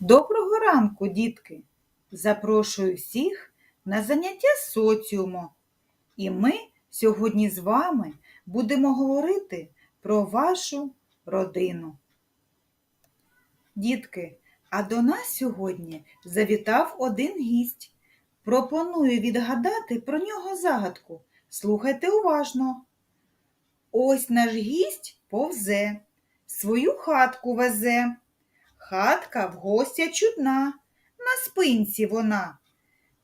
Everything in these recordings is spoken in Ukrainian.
Доброго ранку, дітки! Запрошую всіх на заняття соціуму. І ми сьогодні з вами будемо говорити про вашу родину. Дітки, а до нас сьогодні завітав один гість. Пропоную відгадати про нього загадку. Слухайте уважно. Ось наш гість повзе, свою хатку везе. Хатка в гостя чудна, на спинці вона.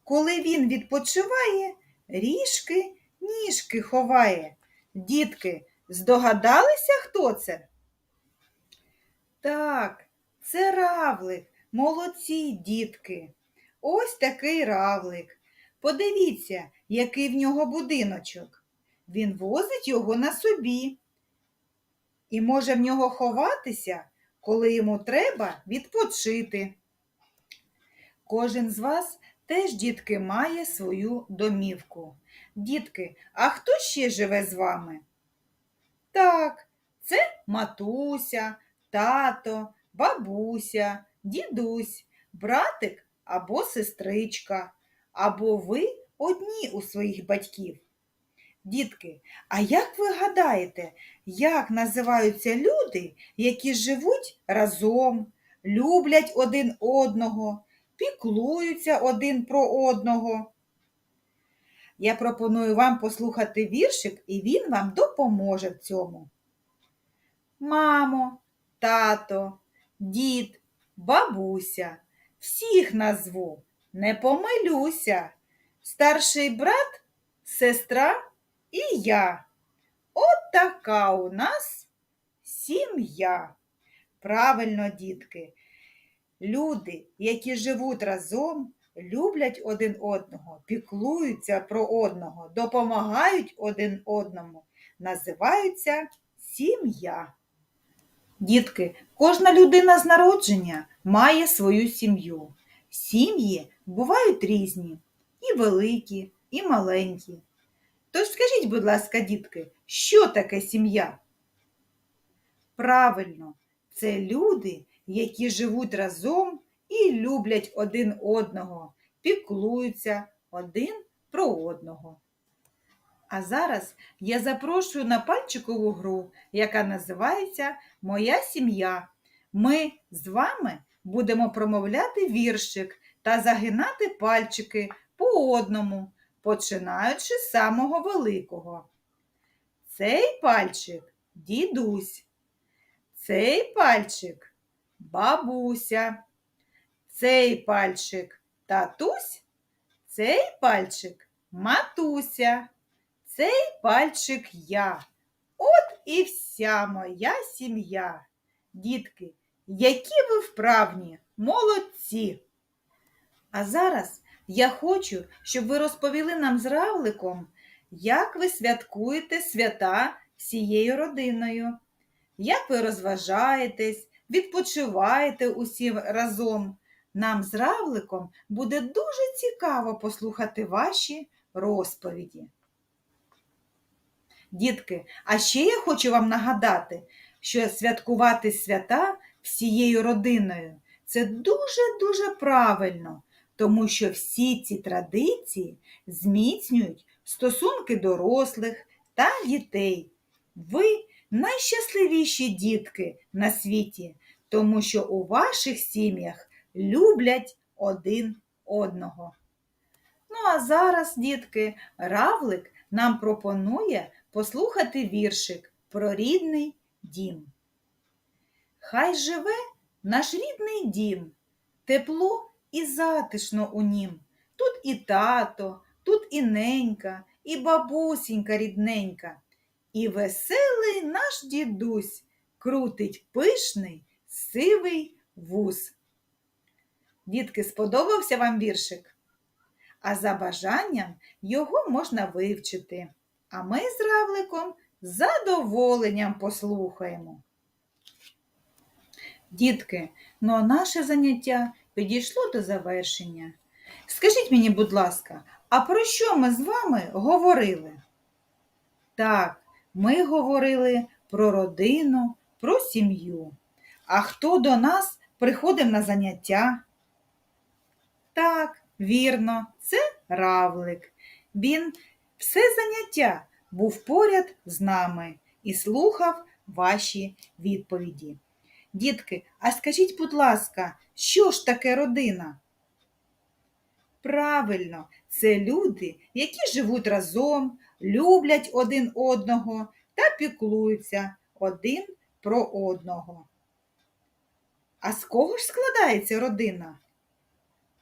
Коли він відпочиває, ріжки, ніжки ховає. Дітки, здогадалися, хто це? Так, це равлик. Молодці, дітки. Ось такий равлик. Подивіться, який в нього будиночок. Він возить його на собі і може в нього ховатися, коли йому треба відпочити. Кожен з вас теж, дітки, має свою домівку. Дітки, а хто ще живе з вами? Так, це матуся, тато, бабуся, дідусь, братик або сестричка, або ви одні у своїх батьків. Дітки, а як ви гадаєте, як називаються люди, які живуть разом, люблять один одного, піклуються один про одного? Я пропоную вам послухати віршик, і він вам допоможе в цьому. Мамо, тато, дід, бабуся, всіх назву, не помилюся. Старший брат, сестра і я. От така у нас сім'я. Правильно, дітки, люди, які живуть разом, люблять один одного, піклуються про одного, допомагають один одному, називаються сім'я. Дітки, кожна людина з народження має свою сім'ю. Сім'ї бувають різні, і великі, і маленькі. Скажіть, будь ласка, дітки, що таке сім'я? Правильно, це люди, які живуть разом і люблять один одного, піклуються один про одного. А зараз я запрошую на пальчикову гру, яка називається Моя сім'я. Ми з вами будемо промовляти віршик та загинати пальчики по одному починаючи з самого великого. Цей пальчик дідусь, цей пальчик бабуся, цей пальчик татусь, цей пальчик матуся, цей пальчик я. От і вся моя сім'я. Дітки, які ви вправні, молодці! А зараз я хочу, щоб ви розповіли нам з равликом, як ви святкуєте свята всією родиною, як ви розважаєтесь, відпочиваєте усі разом. Нам з равликом буде дуже цікаво послухати ваші розповіді. Дітки, а ще я хочу вам нагадати, що святкувати свята всією родиною це дуже-дуже правильно тому що всі ці традиції зміцнюють стосунки дорослих та дітей. Ви найщасливіші дітки на світі, тому що у ваших сім'ях люблять один одного. Ну, а зараз, дітки, равлик нам пропонує послухати віршик про рідний дім. Хай живе наш рідний дім, тепло і затишно у нім. Тут і тато, тут і ненька, і бабусінька рідненька. І веселий наш дідусь крутить пишний сивий вуз. Дітки, сподобався вам віршик? А за бажанням його можна вивчити. А ми з равликом задоволенням послухаємо. Дітки, ну а наше заняття підійшло до завершення. Скажіть мені, будь ласка, а про що ми з вами говорили? Так, ми говорили про родину, про сім'ю. А хто до нас приходив на заняття? Так, вірно, це равлик. Він все заняття був поряд з нами і слухав ваші відповіді. Дітки, а скажіть, будь ласка, що ж таке родина? Правильно, це люди, які живуть разом, люблять один одного та піклуються один про одного. А з кого ж складається родина?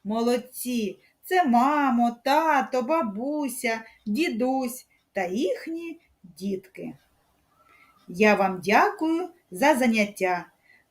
Молодці, це мамо, тато, бабуся, дідусь та їхні дітки. Я вам дякую за заняття.